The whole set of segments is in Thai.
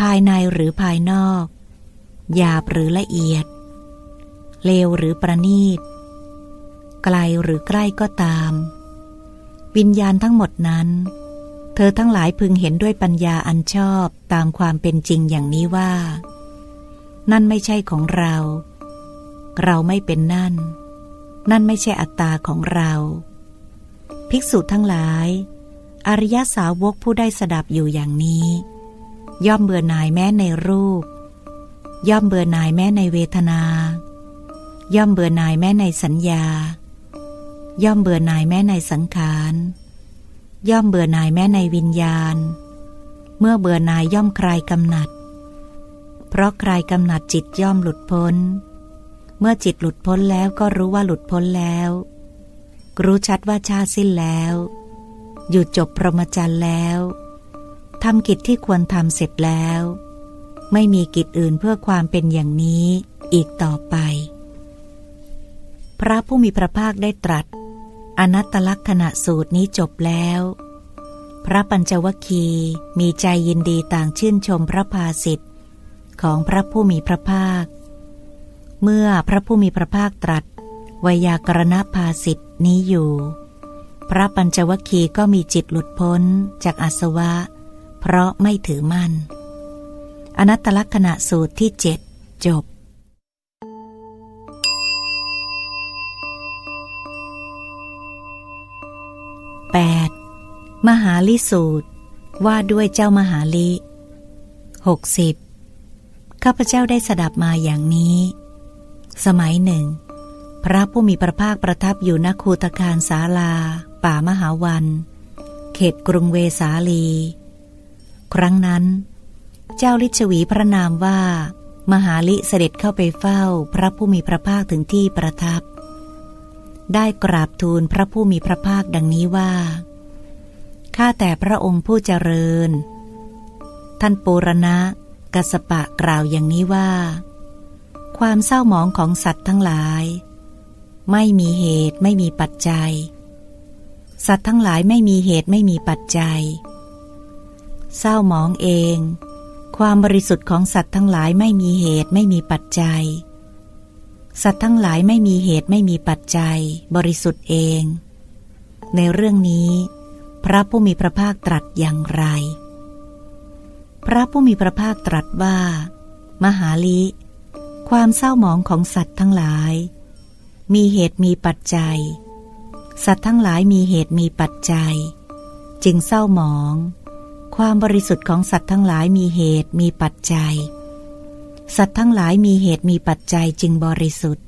ภายในหรือภายนอก หยาบหรือละเอียด เลวหรือประณีต ไกลหรือใกล้ก็ตาม วิญญาณทั้งหมดนั้น เธอทั้งหลายพึงเห็นด้วยปัญญาอันชอบตามความเป็นจริงอย่างนี้ว่า นั่นไม่ใช่ของเรา เราไม่เป็นนั่น นั่นไม่ใช่อัตตาของเรา ภิกษุทั้งหลาย อริยสาวกผู้ได้สดับอยู่อย่างนี้ ย่อมเบื่อหน่ายแม้ในรูป ย่อมเบื่อหน่ายแม้ในเวทนา ย่อมเบื่อหน่ายแม้ในสัญญา ย่อมเบื่อหน่ายแม้ในสังขาร ย่อมเบื่อหน่ายแม้ในวิญญาณ เมื่อเบื่อหน่ายย่อมคลายกำหนัด เพราะคลายกำหนัดจิตย่อมหลุดพ้น เมื่อจิตหลุดพ้นแล้วก็รู้ว่าหลุดพ้นแล้ว รู้ชัดว่าชาสิ้นแล้ว หยุดจบพรหมจรรย์แล้ว ทำกิจที่ควรทำเสร็จแล้ว ไม่มีกิจอื่นเพื่อความเป็นอย่างนี้อีกต่อไป พระผู้มีพระภาคได้ตรัส อนัตตลักษณะสูตรนี้จบแล้ว พระปัญจวคีมีใจยินดีต่างชื่นชมพระภาสิทธิ์ของพระผู้มีพระภาค เมื่อพระผู้มีพระภาคตรัสวยากรณภาสิทธิ์นี้อยู่ พระปัญจวคีก็มีจิตหลุดพ้นจากอาสวะ เพราะไม่ถือมั่น อนัตตลักษณะสูตรที่เจ็ดจบ 8. มหาลิสูตร ว่าด้วยเจ้ามหาลิ 60. ข้าพเจ้าได้สดับมาอย่างนี้ สมัยหนึ่ง พระผู้มีพระภาคประทับอยู่ณคูตคารสาลา ป่ามหาวัน เขตกรุงเวสาลี ครั้งนั้น เจ้าลิชวีพระนามว่า มหาลิเสด็จเข้าไปเฝ้าพระผู้มีพระภาคถึงที่ประทับ ได้กราบทูลพระผู้มีพระภาคดังนี้ว่าข้าแต่พระองค์ผู้เจริญ ท่านปูรณะกัสปะกล่าวอย่างนี้ว่า ความเศร้าหมองของสัตว์ทั้งหลาย ไม่มีเหตุไม่มีปัจจัย สัตว์ทั้งหลายไม่มีเหตุไม่มีปัจจัย เศร้าหมองเอง ความบริสุทธิ์ของสัตว์ทั้งหลายไม่มีเหตุไม่มีปัจจัย สัตว์ทั้งหลายไม่มีเหตุไม่มีปัจจัย บริสุทธิ์เอง ในเรื่องนี้ พระผู้มีพระภาคตรัสอย่างไร พระผู้มีพระภาคตรัสว่า มหาลิ ความเศร้าหมองของสัตว์ทั้งหลาย มีเหตุมีปัจจัย สัตว์ทั้งหลายมีเหตุมีปัจจัย จึงเศร้าหมอง ความบริสุทธิ์ของสัตว์ทั้งหลายมีเหตุมีปัจจัย สัตว์ทั้งหลายมีเหตุมีปัจจัยจึงบริสุทธิ์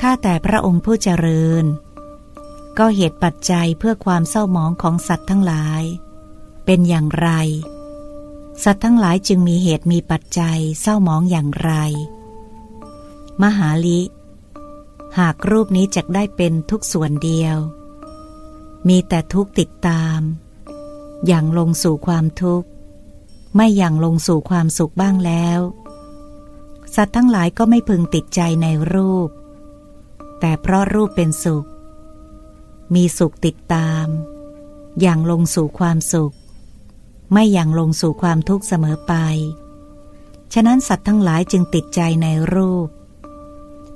ข้าแต่พระองค์ผู้เจริญ ก็เหตุปัจจัยเพื่อความเศร้าหมองของสัตว์ทั้งหลาย เป็นอย่างไร สัตว์ทั้งหลายจึงมีเหตุมีปัจจัยเศร้าหมองอย่างไร มหาลิ หากรูปนี้จะได้เป็นทุกส่วนเดียว มีแต่ทุกติดตาม อย่างลงสู่ความทุกข์ ไม่อย่างลงสู่ความสุขบ้างแล้ว สัตว์ทั้งหลายก็ไม่พึงติดใจในรูป แต่เพราะรูปเป็นสุข มีสุขติดตาม อย่างลงสู่ความสุข ไม่อย่างลงสู่ความทุกข์เสมอไป ฉะนั้นสัตว์ทั้งหลายจึงติดใจในรูป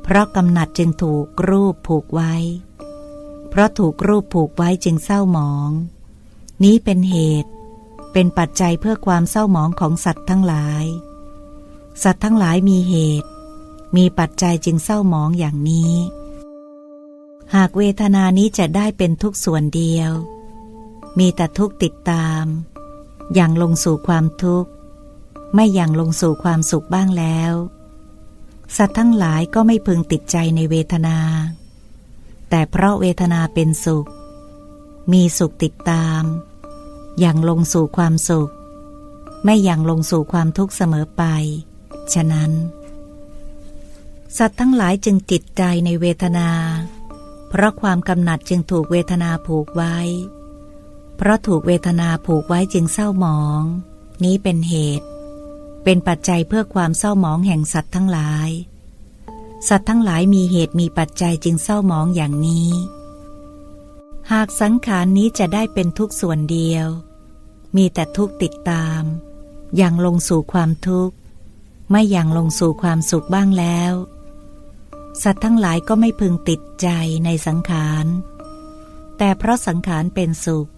เพราะกำหนัดจึงถูกรูปผูกไว้ เพราะถูกรูปผูกไว้จึงเศร้าหมอง นี้เป็นเหตุ เป็นปัจจัยเพื่อความเศร้าหมองของสัตว์ทั้งหลาย สัตว์ทั้งหลายมีเหตุ มีปัจจัยจึงเศร้าหมองอย่างนี้ หากเวทนานี้จะได้เป็นทุกส่วนเดียว มีแต่ทุกติดตาม อย่างลงสู่ความทุกข์ ไม่อย่างลงสู่ความสุขบ้างแล้ว สัตว์ทั้งหลายก็ไม่พึงติดใจในเวทนา แต่เพราะเวทนาเป็นสุข มีสุขติดตาม อย่างลงสู่ความสุข ไม่อย่างลงสู่ความทุกข์เสมอไป ฉะนั้น สัตว์ทั้งหลายจึงติดใจในเวทนา เพราะความกำหนัดจึงถูกเวทนาผูกไว้ เพราะถูกเวทนาผูกไว้จึงเศร้าหมอง นี้เป็นเหตุ เป็นปัจจัยเพื่อความเศร้าหมองแห่งสัตว์ทั้งหลาย สัตว์ทั้งหลายมีเหตุมีปัจจัยจึงเศร้าหมองอย่างนี้ หากสังขารนนี้จะได้เป็นทุกส่วนเดียว มีแต่ทุกติดตาม อย่างลงสู่ความทุกข์ ไม่อย่างลงสู่ความสุขบ้างแล้ว สัตว์ทั้งหลายก็ไม่พึงติดใจในสังขาร แต่เพราะสังขารเป็นสุข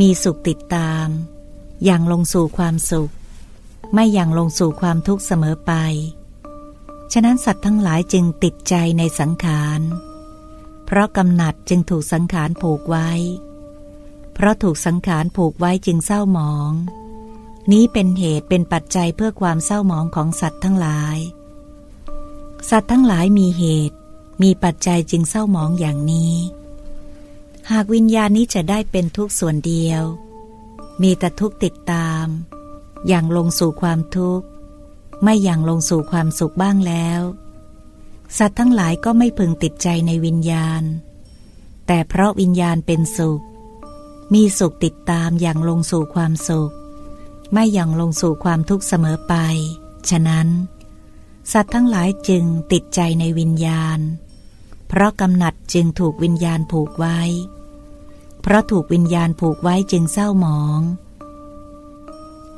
มีสุขติดตาม อย่างลงสู่ความสุข ไม่อย่างลงสู่ความทุกข์เสมอไป ฉะนั้นสัตว์ทั้งหลายจึงติดใจในสังขาร เพราะกำหนัดจึงถูกสังขารผูกไว้ เพราะถูกสังขารผูกไว้จึงเศร้าหมอง นี้เป็นเหตุเป็นปัจจัยเพื่อความเศร้าหมองของสัตว์ทั้งหลาย สัตว์ทั้งหลายมีเหตุ มีปัจจัยจึงเศร้าหมองอย่างนี้ หากวิญญาณนี้จะได้เป็นทุกส่วนเดียว มีแต่ทุกติดตาม อย่างลงสู่ความทุกข์ ไม่อย่างลงสู่ความสุขบ้างแล้ว สัตว์ทั้งหลายก็ไม่พึงติดใจในวิญญาณ แต่เพราะวิญญาณเป็นสุข มีสุขติดตามอย่างลงสู่ความสุข ไม่อย่างลงสู่ความทุกข์เสมอไป ฉะนั้น สัตว์ทั้งหลายจึงติดใจในวิญญาณ เพราะกำหนัดจึงถูกวิญญาณผูกไว้ เพราะถูกวิญญาณผูกไว้จึงเศร้าหมอง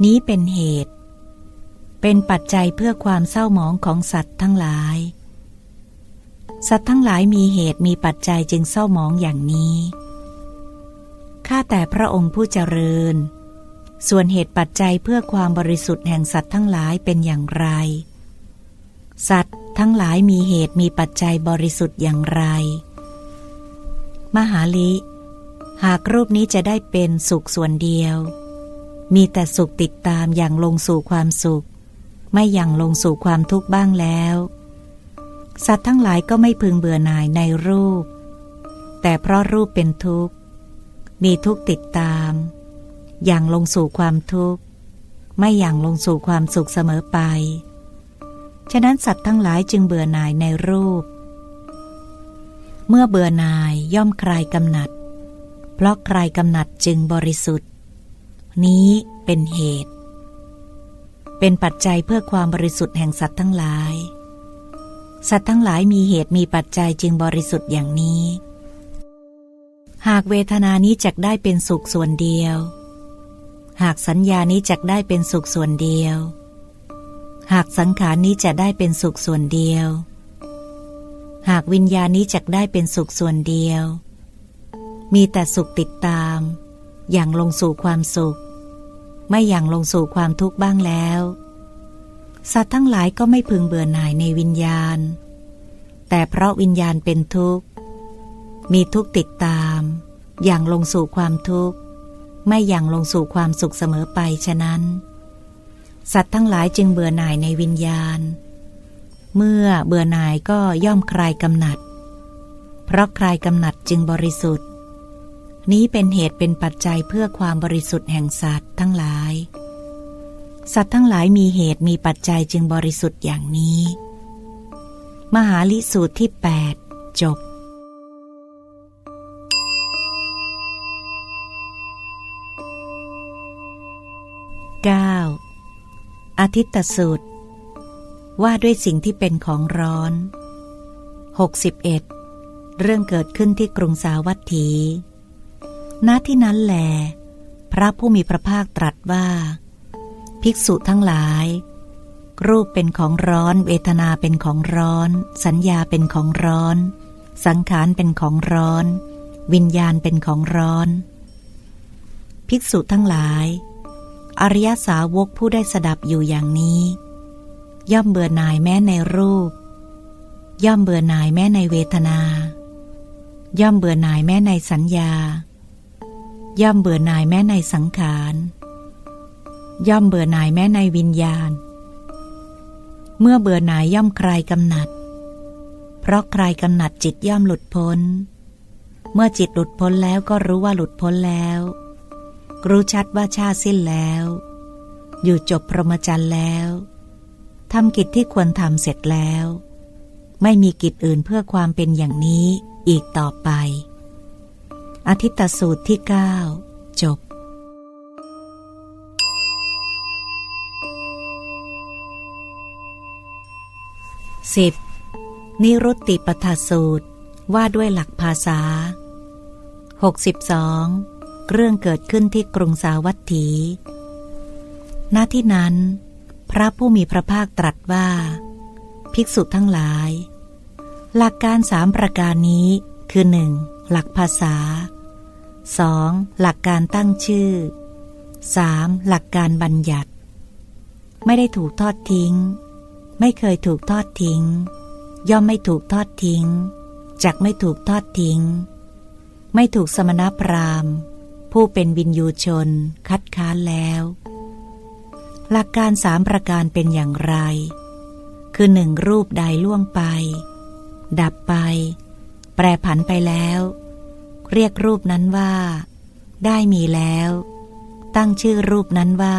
นี้เป็นเหตุ เป็นปัจจัยเพื่อความเศร้าหมองของสัตว์ทั้งหลาย สัตว์ทั้งหลายมีเหตุมีปัจจัยจึงเศร้าหมองอย่างนี้ ข้าแต่พระองค์ผู้เจริญ ส่วนเหตุปัจจัยเพื่อความบริสุทธิ์แห่งสัตว์ทั้งหลายเป็นอย่างไร สัตว์ทั้งหลายมีเหตุมีปัจจัยบริสุทธิ์อย่างไร มหาลิ หากรูปนี้จะได้เป็นสุขส่วนเดียว มีแต่สุขติดตามอย่างลงสู่ความสุข ไม่อย่างลงสู่ความทุกข์บ้างแล้ว สัตว์ทั้งหลายก็ไม่พึงเบื่อหน่ายในรูป แต่เพราะรูปเป็นทุกข์ มีทุกข์ติดตาม อย่างลงสู่ความทุกข์ ไม่อย่างลงสู่ความสุขเสมอไป ฉะนั้นสัตว์ทั้งหลายจึงเบื่อหน่ายในรูป เมื่อเบื่อหน่ายย่อมคลายกำหนัด เพราะคลายกำหนัดจึงบริสุทธิ์ นี้เป็นเหตุ เป็นปัจจัยเพื่อความบริสุทธิ์แห่งสัตว์ทั้งหลาย สัตว์ทั้งหลายมีเหตุมีปัจจัยจึงบริสุทธิ์อย่างนี้ หากเวทนานี้จักได้เป็นสุขส่วนเดียว หากสัญญานี้จักได้เป็นสุขส่วนเดียว หากสังขารนี้จะได้เป็นสุขส่วนเดียว หากวิญญาณนี้จักได้เป็นสุขส่วนเดียว มีแต่สุขติดตาม อย่างลงสู่ความสุข ไม่อย่างลงสู่ความทุกข์บ้างแล้ว สัตว์ทั้งหลายก็ไม่พึงเบื่อหน่ายในวิญญาณ แต่เพราะวิญญาณเป็นทุกข์ มีทุกข์ติดตาม อย่างลงสู่ความทุกข์ ไม่อย่างลงสู่ความสุขเสมอไปฉะนั้น สัตว์ทั้งหลายจึงเบื่อหน่ายในวิญญาณ เมื่อเบื่อหน่ายก็ย่อมคลายกำหนัด เพราะคลายกำหนัดจึงบริสุทธิ์ นี้เป็นเหตุเป็นปัจจัยเพื่อความบริสุทธิ์แห่งสัตว์ทั้งหลาย สัตว์ทั้งหลายมีเหตุมีปัจจัยจึงบริสุทธิ์อย่างนี้ มหาลิสูตรที่ 8 จบ 9. อาทิตตสูตร ว่าด้วยสิ่งที่เป็นของร้อน 61. เรื่องเกิดขึ้นที่กรุงสาวัตถี ณที่นั้นแล พระผู้มีพระภาคตรัสว่า ภิกษุทั้งหลาย รูปเป็นของร้อน เวทนาเป็นของร้อน สัญญาเป็นของร้อน สังขารเป็นของร้อน วิญญาณเป็นของร้อน ภิกษุทั้งหลาย อริยสาวกผู้ได้สดับอยู่อย่างนี้ ย่อมเบื่อหน่ายแม้ในรูป ย่อมเบื่อหน่ายแม้ในเวทนา ย่อมเบื่อหน่ายแม้ในสัญญา ย่อมเบื่อหน่ายแม้ในสังขาร ย่อมเบื่อหน่ายแม้ในวิญญาณ เมื่อเบื่อหน่ายย่อมคลายกำหนัด เพราะคลายกำหนัดจิตย่อมหลุดพ้น เมื่อจิตหลุดพ้นแล้วก็รู้ว่าหลุดพ้นแล้ว รู้ชัดว่าชาสิ้นแล้ว อยู่จบพรหมจรรย์แล้วทำกิจที่ควรทำเสร็จแล้ว ไม่มีกิจอื่นเพื่อความเป็นอย่างนี้อีกต่อไปอาทิตสูตรที่ 9 จบ 10. นิรุตติปทาสูตร ว่าด้วยหลักภาษา 62 เรื่องเกิดขึ้นที่กรุงสาวัตถี ณ ที่นั้น พระผู้มีพระภาคตรัสว่า ภิกษุทั้งหลาย หลักการสามประการนี้คือหนึ่งหลักภาษา 2. หลักการตั้งชื่อ 3. หลักการบัญญัติ ไม่ได้ถูกทอดทิ้ง ไม่เคยถูกทอดทิ้ง ย่อมไม่ถูกทอดทิ้งจักไม่ถูกทอดทิ้ง ไม่ถูกสมณพราหมณ์ ผู้เป็นวินยูชน คัดค้านแล้ว หลักการสามประการเป็นอย่างไร คือหนึ่งรูปใดล่วงไป ดับไป แปรผันไปแล้ว เรียกรูปนั้นว่า ได้มีแล้ว ตั้งชื่อรูปนั้นว่า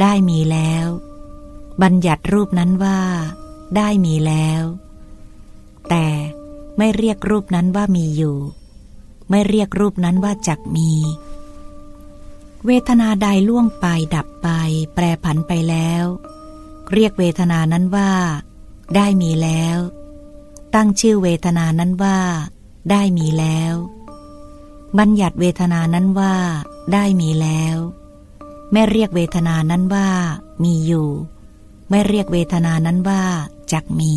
ได้มีแล้ว บัญญัติรูปนั้นว่า ได้มีแล้ว แต่ไม่เรียกรูปนั้นว่ามีอยู่ ไม่เรียกรูปนั้นว่าจักมี เวทนาใดล่วงไปดับไป แปรผันไปแล้ว เรียกเวทนานั้นว่า ได้มีแล้ว ตั้งชื่อเวทนานั้นว่า ได้มีแล้ว บัญญัติเวทนานั้นว่า ได้มีแล้ว ไม่เรียกเวทนานั้นว่า มีอยู่ ไม่เรียกเวทนานั้นว่าจักมี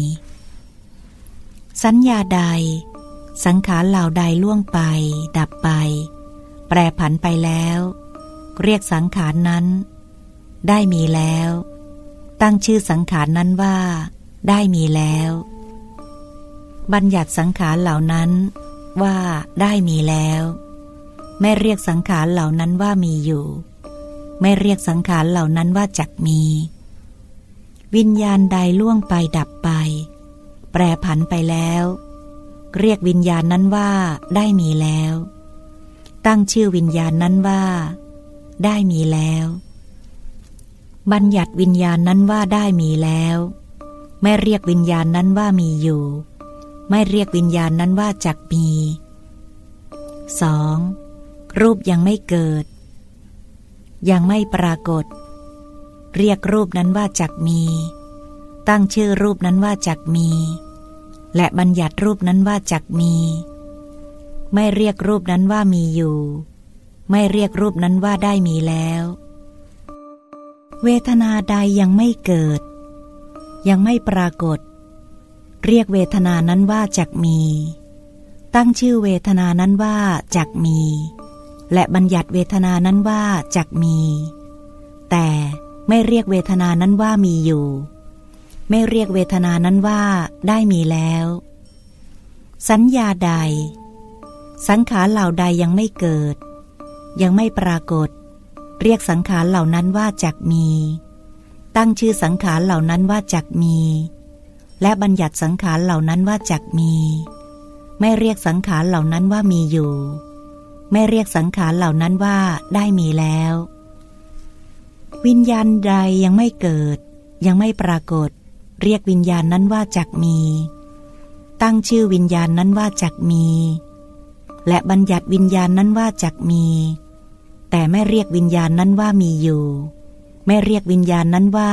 สัญญาใด สังขารเหล่าใดล่วงไป ดับไป แปรผันไปแล้ว เรียกสังขารนั้น ได้มีแล้ว ตั้งชื่อสังขารนั้นว่า ได้มีแล้ว บัญญัติสังขารเหล่านั้นว่าได้มีแล้ว ไม่เรียกสังขารเหล่านั้นว่ามีอยู่ ไม่เรียกสังขารเหล่านั้นว่าจักมี วิญญาณใดล่วงไปดับไป แปรผันไปแล้ว เรียกวิญญาณนั้นว่าได้มีแล้ว ตั้งชื่อวิญญาณนั้นว่า ได้มีแล้ว บัญญัติวิญญาณนั้นว่าได้มีแล้ว ไม่เรียกวิญญาณนั้นว่ามีอยู่ ไม่เรียกวิญญาณนั้นว่าจักมี 2. รูปยังไม่เกิด ยังไม่ปรากฏ เรียกรูปนั้นว่าจักมี ตั้งชื่อรูปนั้นว่าจักมี และบัญญัติรูปนั้นว่าจักมี ไม่เรียกรูปนั้นว่ามีอยู่ ไม่เรียกรูปนั้นว่าได้มีแล้ว เวทนาใดยังไม่เกิด ยังไม่ปรากฏ เรียกเวทนานั้นว่าจักมี ตั้งชื่อเวทนานั้นว่าจักมี และบัญญัติเวทนานั้นว่าจักมี แต่ ไม่เรียกเวทนานั้นว่ามีอยู่ ไม่เรียกเวทนานั้นว่าได้มีแล้ว สัญญาใด สังขารเหล่าใดยังไม่เกิด ยังไม่ปรากฏ เรียกสังขารเหล่านั้นว่าจักมี ตั้งชื่อสังขารเหล่านั้นว่าจักมี และบัญญัติสังขารเหล่านั้นว่าจักมี ไม่เรียกสังขารเหล่านั้นว่ามีอยู่ ไม่เรียกสังขารเหล่านั้นว่าได้มีแล้ว วิญญาณใดยังไม่เกิด ยังไม่ปรากฏ เรียกวิญญาณนั้นว่าจักมี ตั้งชื่อวิญญาณนั้นว่าจักมี และบัญญัติวิญญาณนั้นว่าจักมี แต่ไม่เรียกวิญญาณนั้นว่ามีอยู่ ไม่เรียกวิญญาณนั้นว่า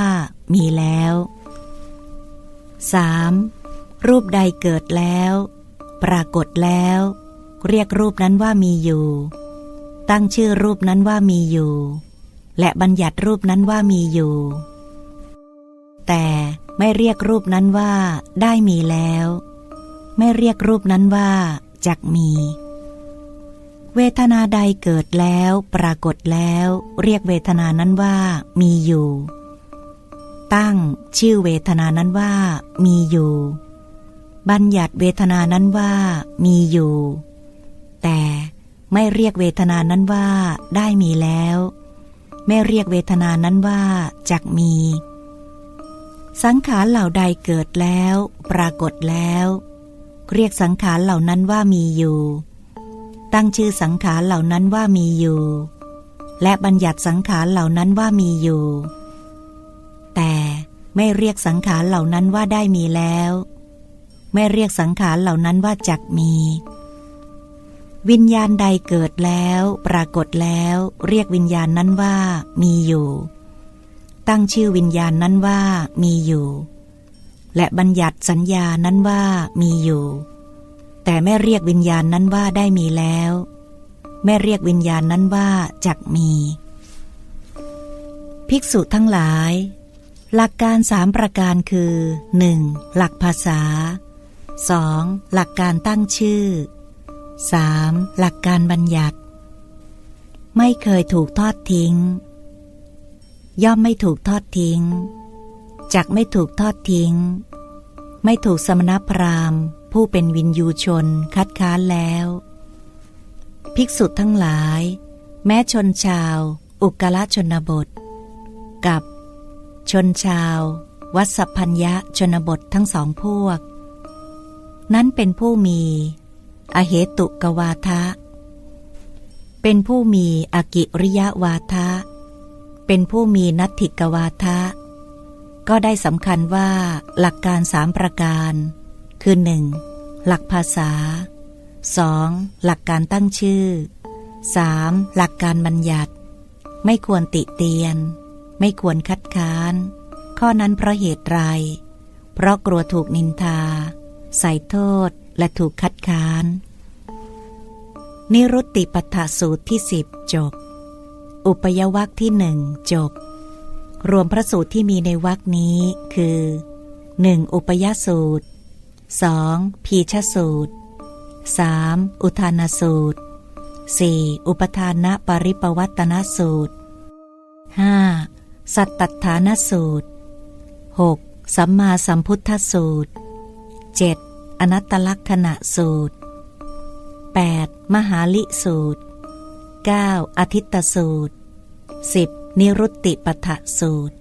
มีแล้ว 3. รูปใดเกิดแล้ว ปรากฏแล้ว เรียกรูปนั้นว่ามีอยู่ ตั้งชื่อรูปนั้นว่ามีอยู่ และบัญญัติรูปนั้นว่ามีอยู่ แต่ไม่เรียกรูปนั้นว่า ได้มีแล้ว ไม่เรียกรูปนั้นว่าจักมี เวทนาใดเกิดแล้ว ปรากฏแล้ว เรียกเวทนานั้นว่า มีอยู่ ตั้งชื่อเวทนานั้นว่า มีอยู่ บัญญัติเวทนานั้นว่า มีอยู่ แต่ไม่เรียกเวทนานั้นว่า ได้มีแล้ว ไม่เรียกเวทนานั้นว่าจักมี สังขารเหล่าใดเกิดแล้ว ปรากฏแล้ว เรียกสังขารเหล่านั้นว่ามีอยู่ ตั้งชื่อสังขารเหล่านั้นว่ามีอยู่ และบัญญัติสังขารเหล่านั้นว่ามีอยู่ แต่ไม่เรียกสังขารเหล่านั้นว่าได้มีแล้ว ไม่เรียกสังขารเหล่านั้นว่าจักมี วิญญาณใดเกิดแล้ว ปรากฏแล้ว เรียกวิญญาณนั้นว่า มีอยู่ ตั้งชื่อวิญญาณนั้นว่า มีอยู่ และบัญญัติสัญญานั้นว่า มีอยู่ แต่ไม่เรียกวิญญาณนั้นว่าได้มีแล้ว ไม่เรียกวิญญาณนั้นว่าจักมี ภิกษุทั้งหลาย หลักการสามประการคือ 1. หลักภาษา 2. หลักการตั้งชื่อ 3. หลักการบัญญัติ ไม่เคยถูกทอดทิ้ง ย่อมไม่ถูกทอดทิ้ง จักไม่ถูกทอดทิ้ง ไม่ถูกสมณพราหมณ์ ผู้เป็นวินยูชนคัดค้านแล้ว ภิกษุทั้งหลาย แม้ชนชาว อุกละชนบท กับ ชนชาว วัสพัญญะชนบททั้งสองพวก นั้นเป็นผู้มี อเหตุกวาทะ เป็นผู้มีอกิริยวาทะ เป็นผู้มีนัตถิกวาทะ ก็ได้สำคัญว่าหลักการสามประการ คือ 1. หลักภาษา 2. หลักการตั้งชื่อ 3. หลักการบัญญัติ ไม่ควรติเตียน ไม่ควรคัดค้าน ข้อนั้นเพราะเหตุไร เพราะกลัวถูกนินทา ใส่โทษ และถูกคัดค้าน นิรุตติปัฏฐสูตรที่สิบจบ อุปยวักที่หนึ่งจบ รวมพระสูตรที่มีในวักนี้คือ 1. อุปยสูตร 2. พีชสูตร 3. อุทานสูตร 4. อุปทานะปริปวัตนสูตร 5. สัตตฐานสูตร 6. สัมมาสัมพุทธสูตร 7. อนัตตลักษณะสูตร 8. มหาลิสูตร 9. อาทิตตสูตร 10. นิรุตติปทะสูตร